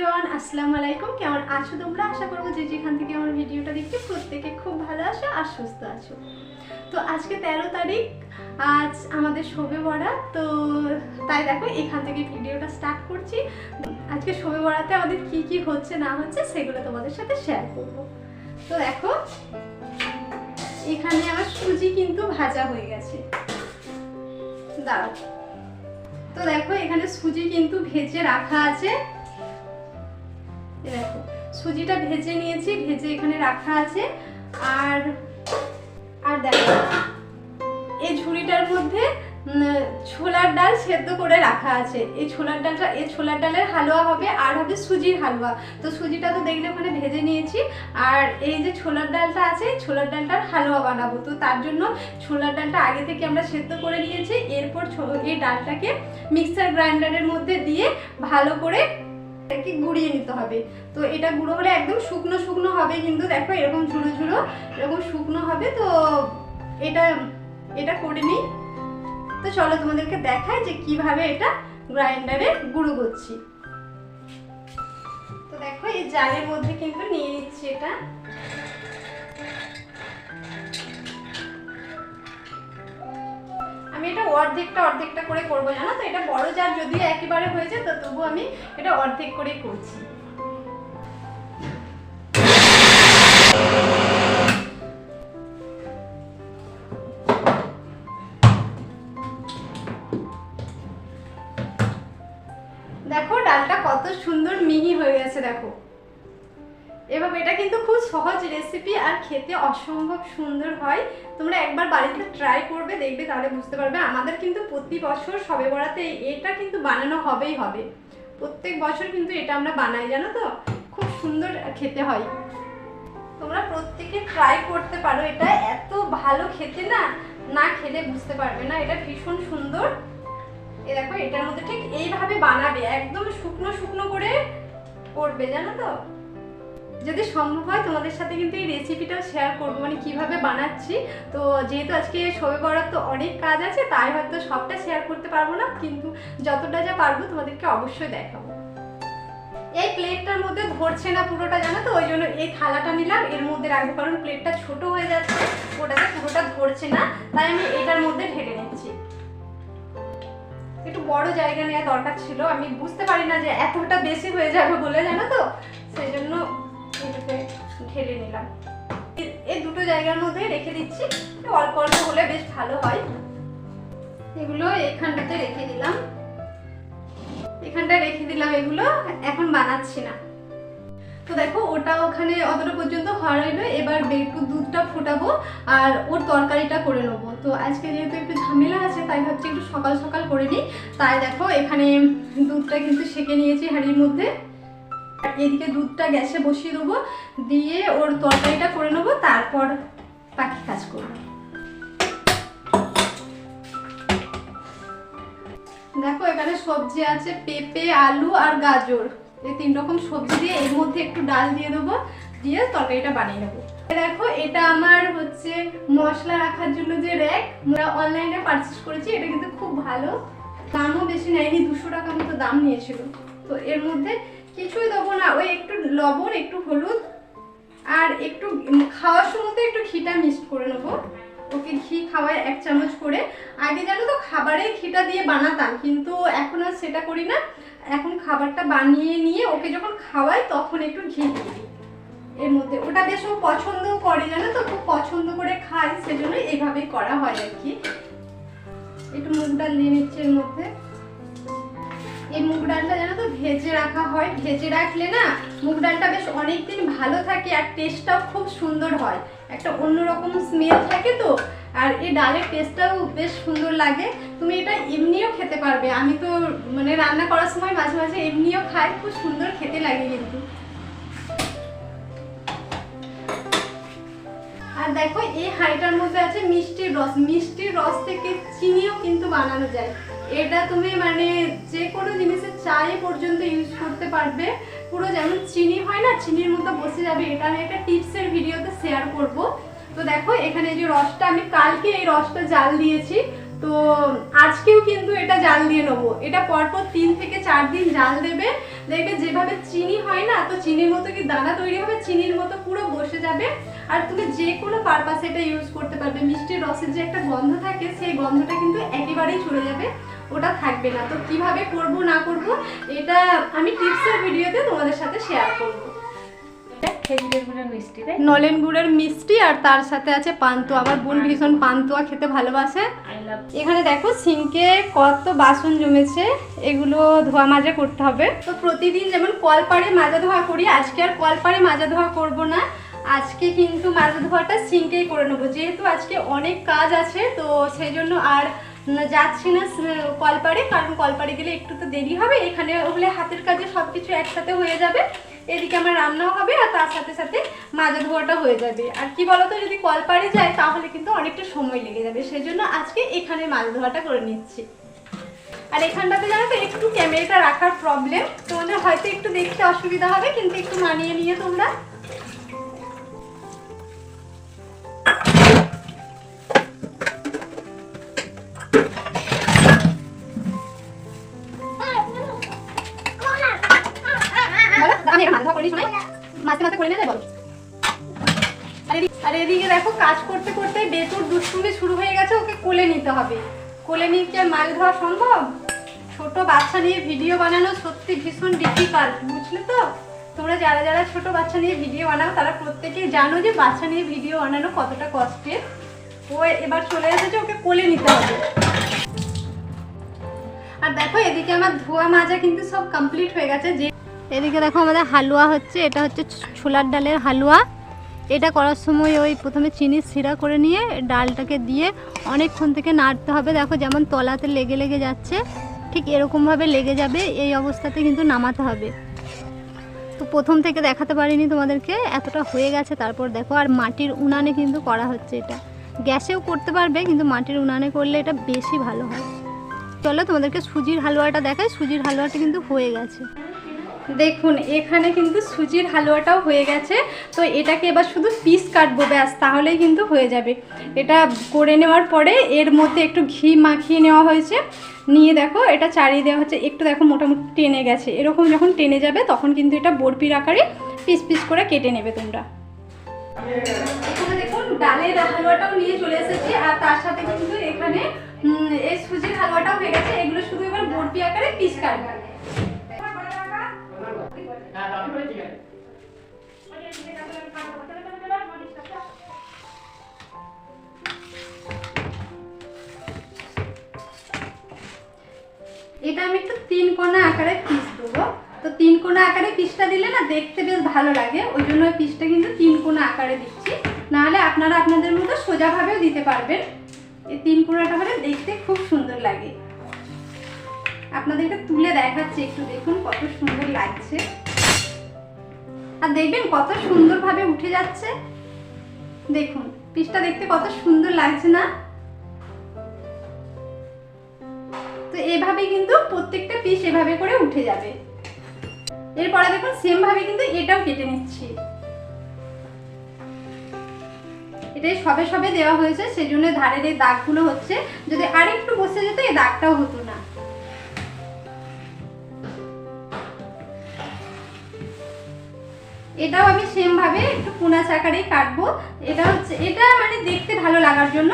Everyone, আসসালামু আলাইকুম। কেমন আছো তোমরা? আশা করব যে যেখান থেকে আমার ভিডিওটা দেখছ, প্রত্যেকে খুব ভালো আছো আর সুস্থ আছো। তো আজকে তেরো তারিখ, আজ আমাদের শোবে বড়া তো তাই দেখো, এখান থেকে ভিডিওটা স্টার্ট করছি। আজকে শোবে বড়াতে আমাদের কি কি হচ্ছে, না হচ্ছে, সেগুলো তোমাদের সাথে শেয়ার করব। তো দেখো, এখানে আমার সুজি কিন্তু ভাজা হয়ে গেছে। দাঁড়াও। তো দেখো, এখানে সুজি কিন্তু ভেজে রাখা আছে। সুজিটা ভেজে নিয়েছি, ভেজে এখানে রাখা আছে। আর আর দেখো, এই ঝুড়িটার মধ্যে ছোলার ডাল সেদ্ধ করে রাখা আছে। এই ছোলার ডালটা, এই ছোলার ডালের হালুয়া হবে, আর হবে সুজির হালুয়া। তো সুজিটা তো দেখলে ওখানে ভেজে নিয়েছি। আর এই যে ছোলার ডালটা আছে ছোলার ডালটার হালুয়া বানাবো। তো তার জন্য ছোলার ডালটা আগে থেকে আমরা সেদ্ধ করে নিয়েছি। এরপর এই ডালটাকে মিক্সার গ্রাইন্ডারের মধ্যে দিয়ে ভালো করে এটাকে গুঁড়িয়ে নিতে হবে। তো এটা গুঁড়ো হলে একদম শুকনো শুকনো হবে কিন্তু দেখো এরকম ঝুড়ো ঝুড়ো, এরকম শুকনো হবে। তো এটা এটা করে নিই। তো চলো তোমাদেরকে দেখায় যে কীভাবে এটা গ্রাইন্ডারে গুঁড়ো করছি। তো দেখো এই জালের মধ্যে কিন্তু নিয়ে নিচ্ছি এটা। আমি এটা অর্ধেকটা অর্ধেকটা করে করব, জানো তো? এটা বড় জার যদিও একেবারে হয়েছে তো তবু আমি এটা অর্ধেক করেই করছি। এভাবে এটা কিন্তু খুব সহজ রেসিপি আর খেতে অসম্ভব সুন্দর হয়। তোমরা একবার বাড়িতে ট্রাই করবে, দেখবে তাহলে বুঝতে পারবে। আমাদের কিন্তু প্রতি বছর সবে বড়াতে এটা কিন্তু বানানো হবেই হবে। প্রত্যেক বছর কিন্তু এটা আমরা বানাই, জানো তো? খুব সুন্দর খেতে হয়। তোমরা প্রত্যেকে ট্রাই করতে পারো এটা। এত ভালো খেতে না না খেলে বুঝতে পারবে না। এটা ভীষণ সুন্দর। এ দেখো, এটার মধ্যে ঠিক এইভাবে বানাবে। একদম শুকনো শুকনো করে করবে, জানো তো? যদি সম্ভব হয়, তোমাদের সাথে কিন্তু এই রেসিপিটাও শেয়ার করব মানে কীভাবে বানাচ্ছি। তো যেহেতু আজকে শবে বড়ার তো অনেক কাজ আছে, তাই হয়তো সবটা শেয়ার করতে পারব না, কিন্তু যতটা যা পারব তোমাদেরকে অবশ্যই দেখাবো। এই প্লেটটার মধ্যে ধরছে না পুরোটা, জানো তো? ওই জন্য এই থালাটা নিলাম, এর মধ্যে রাখব, কারণ প্লেটটা ছোট হয়ে যাচ্ছে, ওটাতে পুরোটা ধরছে না, তাই আমি এটার মধ্যে ঢেলে নিচ্ছি। একটু বড় জায়গা নেওয়া দরকার ছিল, আমি বুঝতে পারি না যে এতটা বেশি হয়ে যাবে বলে, জানো তো? সেই জন্য এটাকে ঢেলে নিলাম। এই দুটো জায়গার মধ্যে রেখে দিচ্ছি। অল্প অল্প হলে বেশ ভালো হয়। এগুলো এখানটাতে রেখে দিলাম। এখানটা রেখে দিলাম এগুলো, এখন বানাচ্ছি না। তো দেখো, ওটা ওখানে অতটা পর্যন্ত হওয়া রইল। এবার একটু দুধটা ফোটাবো আর ওর তরকারিটা করে নেব। তো আজকে যেহেতু একটু ঝামেলা আছে, তাই ভাবছি একটু সকাল সকাল করে নিই। তাই দেখো, এখানে দুধটা কিন্তু সেকে নিয়েছি হাঁড়ির মধ্যে। এদিকে দুধটা গ্যাসে বসিয়ে দেবো, দিয়ে ওর তরকারিটা করে নেব, তারপর বাকি কাজ করব। দেখো, এখানে সবজি আছে, পেঁপে, আলু আর গাজর। এই তিন রকম সবজি দিয়ে এর মধ্যে একটু ডাল দিয়ে দেবো, দিয়ে তরকারিটা বানিয়ে নেব। দেখো, এটা আমার হচ্ছে মশলা রাখার জন্য যে র্যাক, আমরা অনলাইনে পারচেস করেছি, এটা কিন্তু খুব ভালো। দামও বেশি নেয়নি, দুশো টাকা মতো দাম নিয়েছিল। তো এর মধ্যে কিছুই দেবো না। ওই একটু লবণ, একটু হলুদ, আর একটু খাওয়ার সময়তে একটু ঘিটা মিক্সড করে নেব। ওকে ঘি খাওয়ায় এক চামচ করে। আগে জানো তো, খাবারে ঘিটা দিয়ে বানাতাম, কিন্তু এখন আর সেটা করি না। এখন খাবারটা বানিয়ে নিয়ে ওকে যখন খাওয়াই, তখন একটু ঘি দিই এর মধ্যে। ওটা বেশ ও পছন্দও করে, জানো তো, খুব পছন্দ করে খায় সেজন্য এইভাবেই করা হয় আর কি। একটু মুগ ডাল নিয়ে নিচ্ছে এর মধ্যে। এই মুগ ডালটা জানো তো ভেজে রাখা হয়। ভেজে রাখলে না মুগ ডালটা বেশ অনেকদিন ভালো থাকে আর টেস্টটাও খুব সুন্দর হয়। একটা অন্যরকম স্মেল থাকে তো, আর এই ডালের টেস্টটাও বেশ সুন্দর লাগে। তুমি এটা এমনিও খেতে পারবে। আমি তো মানে রান্না করার সময় মাঝে মাঝে এমনিও খাই, খুব সুন্দর খেতে লাগে কিন্তু। আর দেখো, এই হাঁড়িটার মধ্যে আছে মিষ্টির রস। মিষ্টির রস থেকে চিনিও কিন্তু বানানো যায়। এটা তুমি মানে যে কোনো জিনিসের চায়ে পর্যন্ত ইউজ করতে পারবে। পুরো যেমন চিনি হয় না, চিনির মতো বসে যাবে। এটা আমি একটা টিপসের ভিডিওতে শেয়ার করব। তো দেখো, এখানে যে রসটা, আমি কালকে এই রসটা জাল দিয়েছি। তো আজকেও কিন্তু এটা জাল দিয়ে নেব। এটা পরপর তিন থেকে চার দিন জাল দেবে। দেখবে যেভাবে চিনি হয় না, তো চিনির মতো কি দানা তৈরি হবে? চিনির মতো পুরো বসে যাবে। আর তুমি যে কোনো পারপাসে এটা ইউজ করতে পারবে। মিষ্টির রসের যে একটা গন্ধ থাকে, সেই গন্ধটা কিন্তু একেবারেই চলে যাবে। ওটা থাকবে না। তো কীভাবে করব না করব এটা আমি টিপসের ভিডিওতে তোমাদের সাথে শেয়ার করব। নলেন গুড়ের মিষ্টি আর তার সাথে আছে পান্তুয়া। আমার বোন ভীষণ পান্তুয়া খেতে ভালোবাসে। এখানে দেখো সিঙ্কে কত বাসন জমেছে এগুলো ধোয়া মাজা করতে হবে। তো প্রতিদিন যেমন কলপাড়ে মাজা ধোয়া করি আজকে আর কলপাড়ে মাজা ধোয়া করব না। আজকে কিন্তু মাজা ধোয়াটা সিঙ্কেই করে নেব। যেহেতু আজকে অনেক কাজ আছে তো সেই জন্য আর যাচ্ছি না কলপাড়ে, কারণ কলপাড়ে গেলে একটু তো দেরি হবে। এখানে হলে হাতের কাজে সব কিছু একসাথে হয়ে যাবে। এদিকে আমার রান্নাও হবে আর তার সাথে সাথে মাজা ধোয়াটা হয়ে যাবে। আর কি বলতো, যদি কলপাড়ে যায়, তাহলে কিন্তু অনেকটা সময় লেগে যাবে। সেই জন্য আজকে এখানে মাজা ধোয়াটা করে নিচ্ছি। আর এখানটাতে জানো তো, একটু ক্যামেরাটা রাখার প্রবলেম তোমাদের হয়তো একটু দেখতে অসুবিধা হবে, কিন্তু একটু মানিয়ে নিয়ে তোমরা। শোনাই মাঝে মাঝে করে নিয়ে বলো আর এদিকে- দেখো, কাজ করতে করতে বেতুর শুরু হয়ে গেছে, ওকে কোলে নিতে হবে। কোলে নিয়ে কি আর সম্ভব? ছোট বাচ্চা নিয়ে ভিডিও বানানো সত্যি ভীষণ ডিফিকাল্ট বুঝলে তো? তোমরা যারা যারা ছোট বাচ্চা নিয়ে ভিডিও বানাও, তারা প্রত্যেকেই জানো যে বাচ্চা নিয়ে ভিডিও বানানো কতটা কষ্টের। ও এবার চলে এসেছে, ওকে কোলে নিতে হবে। আর দেখো, এদিকে আমার ধোয়া মাজা কিন্তু সব কমপ্লিট হয়ে গেছে যে এদিকে দেখো আমাদের হালুয়া হচ্ছে, এটা হচ্ছে ছোলার ডালের হালুয়া। এটা করার সময় ওই প্রথমে চিনি সিরা করে নিয়ে ডালটাকে দিয়ে অনেকক্ষণ থেকে নাড়তে হবে। দেখো যেমন তলাতে লেগে লেগে যাচ্ছে, ঠিক এরকমভাবে লেগে যাবে, এই অবস্থাতে কিন্তু নামাতে হবে। তো প্রথম থেকে দেখাতে পারিনি তোমাদেরকে, এতটা হয়ে গেছে। তারপর দেখো, আর মাটির উনানে কিন্তু করা হচ্ছে এটা। গ্যাসেও করতে পারবে, কিন্তু মাটির উনানে করলে এটা বেশি ভালো হয়। চলো তোমাদেরকে সুজির হালুয়াটা দেখাই, সুজির হালুয়াটা কিন্তু হয়ে গেছে। দেখুন, এখানে কিন্তু সুজির হালুয়াটাও হয়ে গেছে। তো এটাকে এবার শুধু পিস কাটবো, ব্যাস, তাহলেই কিন্তু হয়ে যাবে। এটা করে নেওয়ার পরে এর মধ্যে একটু ঘি মাখিয়ে নেওয়া হয়েছে। নিয়ে দেখো, এটা চারিয়ে দেওয়া হচ্ছে, একটু দেখো মোটামুটি টেনে গেছে। এরকম যখন টেনে যাবে, তখন কিন্তু এটা বরফির আকারে পিস পিস করে কেটে নেবে তোমরা। দেখুন, ডালের হালুয়াটাও নিয়ে চলে এসেছি, আর তার সাথে কিন্তু এখানে এই সুজির হালুয়াটাও হয়ে গেছে। এগুলো শুধু এবার বরফি আকারে পিস কাটবে। এটা আমি একটু তিন কোণা আকারে পিস দেবো। তো তিন কোণা আকারে পিসটা দিলে না দেখতে বেশ ভালো লাগে। ওই জন্য পিসটা কিন্তু তিন কোণা আকারে দিচ্ছি। নাহলে আপনারা আপনাদের মতো সোজাভাবেও দিতে পারবেন। এই তিন কোণাটা হলে দেখতে খুব সুন্দর লাগে। আপনাদেরকে তুলে দেখাচ্ছি, একটু দেখুন কত সুন্দর লাগছে। আর দেখবেন কত সুন্দরভাবে উঠে যাচ্ছে। দেখুন, পিসটা দেখতে কত সুন্দর লাগছে না? তো এভাবে কিন্তু প্রত্যেকটা পিস এভাবে করে উঠে যাবে। এরপরে দেখুন সেম ভাবে কিন্তু এটাও কেটে নিচ্ছি। এটাই সবে সবে দেওয়া হয়েছে সেই জন্য ধারের এই দাগগুলো হচ্ছে, যদি আরেকটু বসে যেত, এই দাগটাও হতো না। এটাও আমি সেম ভাবে একটু কোনা চাকারেই কাটবো। এটা হচ্ছে, এটা মানে দেখতে ভালো লাগার জন্য।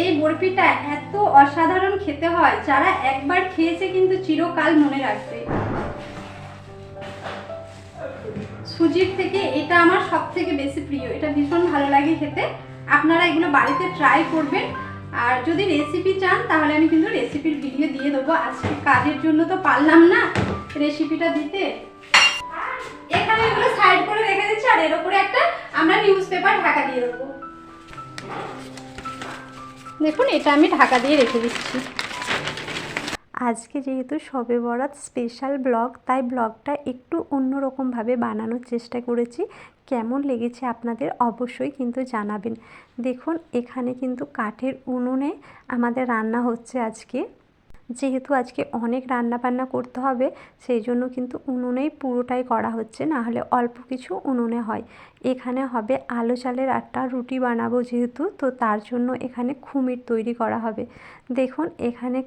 এই বরফিটা এত অসাধারণ খেতে হয়, যারা একবার খেয়েছে কিন্তু চিরকাল মনে রাখবে। সুজির থেকে এটা আমার সব থেকে বেশি প্রিয়, এটা ভীষণ ভালো লাগে খেতে। আপনারা এগুলো বাড়িতে ট্রাই করবেন। আর যদি রেসিপি চান, তাহলে আমি কিন্তু রেসিপির ভিডিও দিয়ে দেবো। আজকে কাজের জন্য তো পারলাম না রেসিপিটা দিতে। এখানে এগুলো সাইড করে রেখে দিচ্ছি, আর এর উপরে একটা আমরা নিউজ পেপার ঢাকা দিয়ে দেবো। দেখুন, এটা আমি ঢাকা দিয়ে রেখে দিচ্ছি। আজকে যেহেতু সবে বরাত স্পেশাল ব্লগ তাই ব্লগটা একটু অন্যরকমভাবে বানানোর চেষ্টা করেছি। কেমন লেগেছে আপনাদের অবশ্যই কিন্তু জানাবেন। দেখুন, এখানে কিন্তু কাঠের উনুনে আমাদের রান্না হচ্ছে আজকে। যেহেতু আজকে অনেক রান্না বান্না করতে হবে, সেই জন্য কিন্তু উনুনেই পুরোটাই করা হচ্ছে, না হলে অল্প কিছু উনুনে হয়। এখানে হবে আলো চালের আটটা রুটি বানাবো যেহেতু, তো তার জন্য এখানে খুমির তৈরি করা হবে। দেখুন, এখানে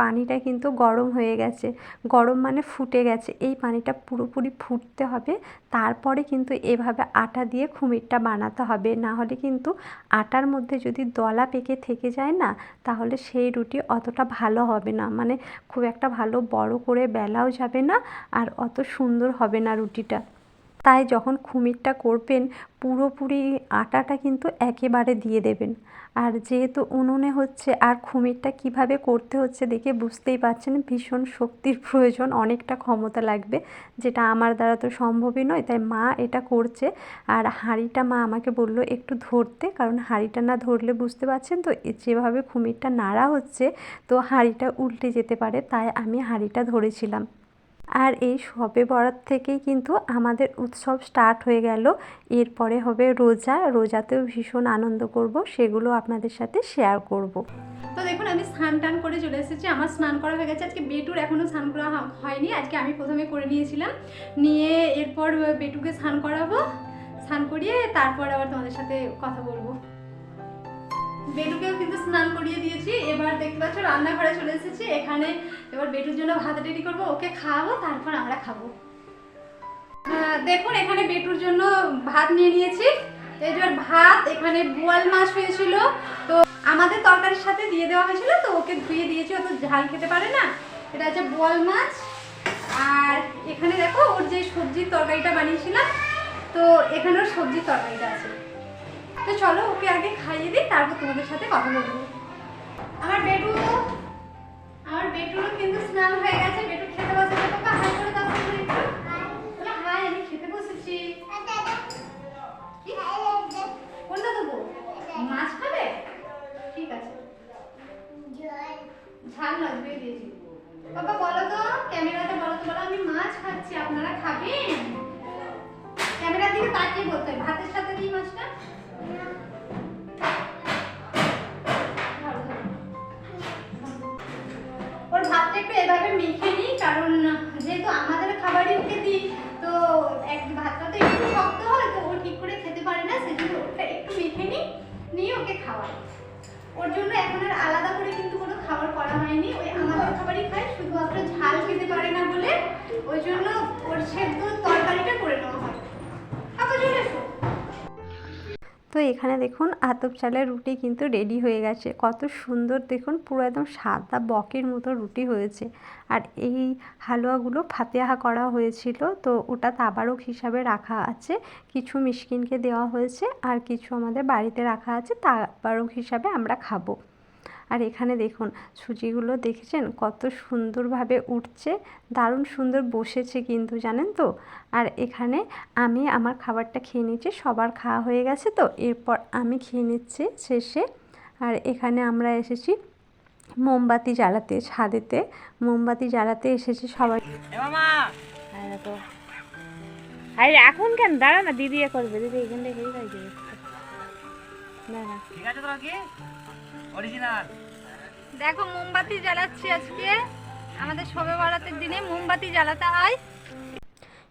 পানিটা কিন্তু গরম হয়ে গেছে। গরম মানে ফুটে গেছে, এই পানিটা পুরোপুরি ফুটতে হবে। তারপরে কিন্তু এভাবে আটা দিয়ে খুমিরটা বানাতে হবে, না হলে কিন্তু আটার মধ্যে যদি দলা পেকে থেকে যায় না, তাহলে সেই রুটি অতটা ভালো হবে না। মানে খুব একটা ভালো বড় করে বেলাও যাবে না আর অত সুন্দর হবে না রুটিটা। তাই যখন খুমিরটা করবেন, পুরোপুরি আটাটা কিন্তু একেবারে দিয়ে দেবেন। আর যেহেতু উনুনে হচ্ছে, আর খুমিরটা কীভাবে করতে হচ্ছে দেখে বুঝতেই পারছেন ভীষণ শক্তির প্রয়োজন, অনেকটা ক্ষমতা লাগবে, যেটা আমার দ্বারা তো সম্ভবই নয়, তাই মা এটা করছে। আর হাঁড়িটা মা আমাকে বলল, একটু ধরতে, কারণ হাঁড়িটা না ধরলে বুঝতে পারছেন তো যেভাবে খুমিরটা নাড়া হচ্ছে, তো হাঁড়িটা উল্টে যেতে পারে, তাই আমি হাঁড়িটা ধরেছিলাম। আর এই সবে বরাত থেকেই কিন্তু আমাদের উৎসব স্টার্ট হয়ে গেল। এরপরে হবে রোজা। রোজাতেও ভীষণ আনন্দ করব, সেগুলো আপনাদের সাথে শেয়ার করব। তো দেখুন, আমি স্নান টান করে চলে এসেছি। আমার স্নান করা হয়ে গেছে। আজকে বেটুর এখনও স্নান করা হয়নি। আজকে আমি প্রথমে করে নিয়েছিলাম। নিয়ে এরপর বেটুকে স্নান করাবো। স্নান করিয়ে তারপর আবার তোমাদের সাথে কথা বলব। বেটুকেও কিন্তু স্নান করিয়ে দিয়েছি। এবার দেখতে পাচ্ছ, রান্নাঘরে চলে এসেছি। এখানে এবার বেটুর জন্য ভাত রেডি করব, ওকে খাওয়াবো, তারপর আমরা খাব। দেখুন, এখানে বেটুর জন্য ভাত নিয়ে নিয়েছি। যে ভাত, এখানে বোয়াল মাছ হয়েছিল। তো আমাদের তরকারির সাথে দিয়ে দেওয়া হয়েছিল, তো ওকে ধুয়ে দিয়েছি, অত ঝাল খেতে পারে না। এটা হচ্ছে বোয়াল মাছ। আর এখানে দেখো, ওর যে সবজির তরকারিটা বানিয়েছিলাম, তো এখানেও সবজির তরকারিটা আছে। চলো ওকে আগে খাইয়ে দিই তারপর তোমাদের সাথে কথা বলব। আমার বেটু আমার বেটুরও কিন্তু স্নান হয়ে গেছে। বেটু খেতে বসেছে তোকে হাই করে দাও একটু। বলে, হাই আমি খেতে বসেছি? কোনটা দেবো? মাছ খাবে? ঠিক আছে। ঝাল না ধুয়ে দিয়েছি বাবা বলো তো ক্যামেরাতে বলো তো বলো আমি মাছ খাচ্ছি আপনারা খাবেন? ক্যামেরার দিকে তাকিয়ে বলতে ভাতের সাথে ওর জন্য এখন আর আলাদা করে কিন্তু কোনো খাবার করা হয়নি। ওই আমাদের খাবারই খায়, শুধুমাত্র ঝাল খেতে পারে না। এখানে দেখুন আতপ চালের রুটি কিন্তু রেডি হয়ে গেছে। কত সুন্দর দেখুন, পুরো একদম সাদা বকের মতো রুটি হয়েছে। আর এই হালুয়াগুলো ফাতেহা করা হয়েছিল, তো ওটা তাবারক হিসাবে রাখা আছে। কিছু মিশকিনকে দেওয়া হয়েছে আর কিছু আমাদের বাড়িতে রাখা আছে, তাবারক হিসাবে আমরা খাব। আর এখানে দেখুন সুজিগুলো দেখেছেন? কত সুন্দরভাবে উঠছে দারুণ সুন্দর বসেছে কিন্তু জানেন তো? আর এখানে আমি আমার খাবারটা খেয়ে নিচ্ছি সবার খাওয়া হয়ে গেছে তো? এরপর আমি খেয়ে নিচ্ছি শেষে। আর এখানে আমরা এসেছি মোমবাতি জ্বালাতে ছাদেতে। মোমবাতি জ্বালাতে এসেছি সবাই আর এখন কেন? দাঁড়া না দিদি করবে। দিদি এখান থেকে ঠিক আছে তো কি অরিজিনাল দেখো মোমবাতি জ্বালাচ্ছি আজকে। আমাদের শবে বাড়াতের দিনে মোমবাতি জ্বালাতে হয়।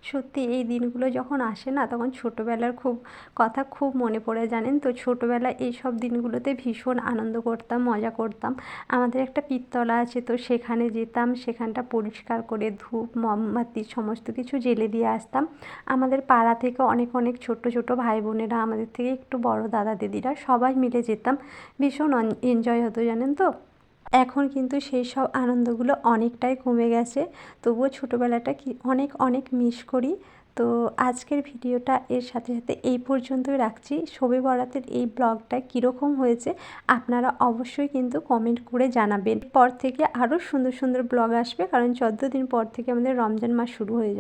সত্যি এই দিনগুলো যখন আসে না, তখন ছোটোবেলার খুব কথা খুব মনে পড়ে, জানেন তো? ছোটোবেলায় এই সব দিনগুলোতে ভীষণ আনন্দ করতাম, মজা করতাম। আমাদের একটা পিত্তলা আছে, তো সেখানে যেতাম, সেখানটা পরিষ্কার করে ধূপ, মোমবাতি, সমস্ত কিছু জেলে দিয়ে আসতাম। আমাদের পাড়া থেকে অনেক অনেক ছোট ছোট ভাই বোনেরা আমাদের থেকে একটু বড় দাদা, দিদিরা সবাই মিলে যেতাম। ভীষণ এনজয় হতো, জানেন তো? এখন কিন্তু সেই সব আনন্দগুলো অনেকটাই কমে গেছে। তবুও ছোটোবেলাটা কি অনেক অনেক মিস করি। তো আজকের ভিডিওটা এর সাথে সাথে এই পর্যন্তই রাখছি। শবে বরাতের এই ব্লগটা কীরকম হয়েছে আপনারা অবশ্যই কিন্তু কমেন্ট করে জানাবেন। পর থেকে আরও সুন্দর সুন্দর ব্লগ আসবে, কারণ চোদ্দ দিন পর থেকে আমাদের রমজান মাস শুরু হয়ে যাবে।